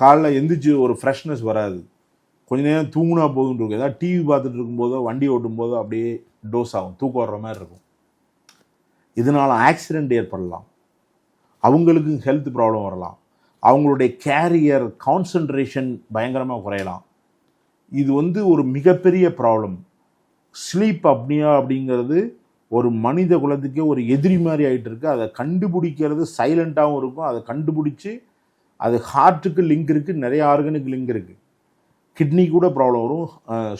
காலைல எந்திரிச்சு ஒரு ஃப்ரெஷ்னஸ் வராது. கொஞ்ச நேரம் தூங்குனா போதும் இருக்கும். ஏதாவது டிவி பார்த்துட்டு இருக்கும்போதோ வண்டி ஓட்டும் போதோ அப்படியே டோஸ் ஆகும். தூக்கம் வர்ற மாதிரி இருக்கும். இதனால் ஆக்சிடெண்ட் ஏற்படலாம். அவங்களுக்கு ஹெல்த் ப்ராப்ளம் வரலாம். அவங்களுடைய கேரியர் கான்சன்ட்ரேஷன் பயங்கரமாக குறையலாம். இது வந்து ஒரு மிகப்பெரிய ப்ராப்ளம் ஸ்லீப் அப்னியா அப்படிங்கிறது ஒரு மனித குலத்துக்கே ஒரு எதிரி மாதிரி ஆகிட்டு இருக்கு. அதை கண்டுபிடிக்கிறது சைலண்ட்டாகவும் இருக்கும். அதை கண்டுபிடிச்சி அது ஹார்ட்டுக்கு லிங்க் இருக்குது நிறைய ஆர்கனுக்கு லிங்க் இருக்குது கிட்னி கூட ப்ராப்ளம் வரும்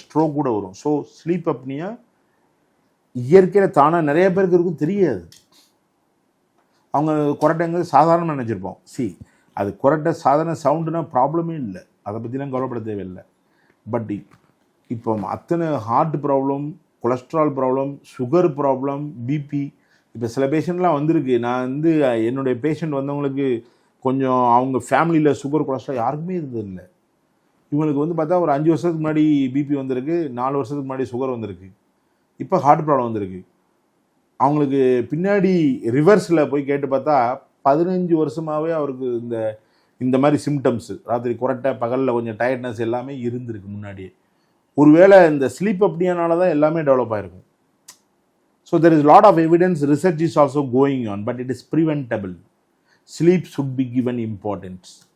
ஸ்ட்ரோக் கூட வரும். ஸோ ஸ்லீப் அப்னியா இயற்கையில் தானாக நிறைய பேருக்கு இருக்கும் தெரியாது. அவங்க குரட்டைங்கிறது சாதாரணமாக நினச்சிருப்போம். சி அது குரட்டை சாதாரண சவுண்டுனா ப்ராப்ளமே இல்லை. அதை பற்றிலாம் கவலைப்பட தேவையில்லை. பட் இப்போ அத்தனை heart problem cholesterol problem sugar problem BP இப்போ சில பேஷண்ட்லாம் வந்திருக்கு. நான் வந்து என்னுடைய பேஷண்ட் வந்தவங்களுக்கு கொஞ்சம் அவங்க ஃபேமிலியில் சுகர் கொலஸ்ட்ரால் யாருக்குமே இருந்ததில்லை. இவங்களுக்கு வந்து பார்த்தா ஒரு அஞ்சு வருஷத்துக்கு முன்னாடி பிபி வந்திருக்கு நாலு வருஷத்துக்கு முன்னாடி சுகர் வந்திருக்கு. இப்போ ஹார்ட் ப்ராப்ளம் வந்திருக்கு. அவங்களுக்கு பின்னாடி ரிவர்ஸில் போய் கேட்டு பார்த்தா பதினஞ்சு வருஷமாகவே அவருக்கு இந்த இந்த மாதிரி சிம்டம்ஸு ராத்திரி குரட்டை பகலில் கொஞ்சம் டயர்ட்னஸ் எல்லாமே இருந்திருக்கு முன்னாடியே. ஒருவேளை இந்த ஸ்லீப் அப்படியனால தான் எல்லாமே டெவலப் ஆகிருக்கும் so there is lot of evidence research is also going on but it is preventable sleep should be given importance.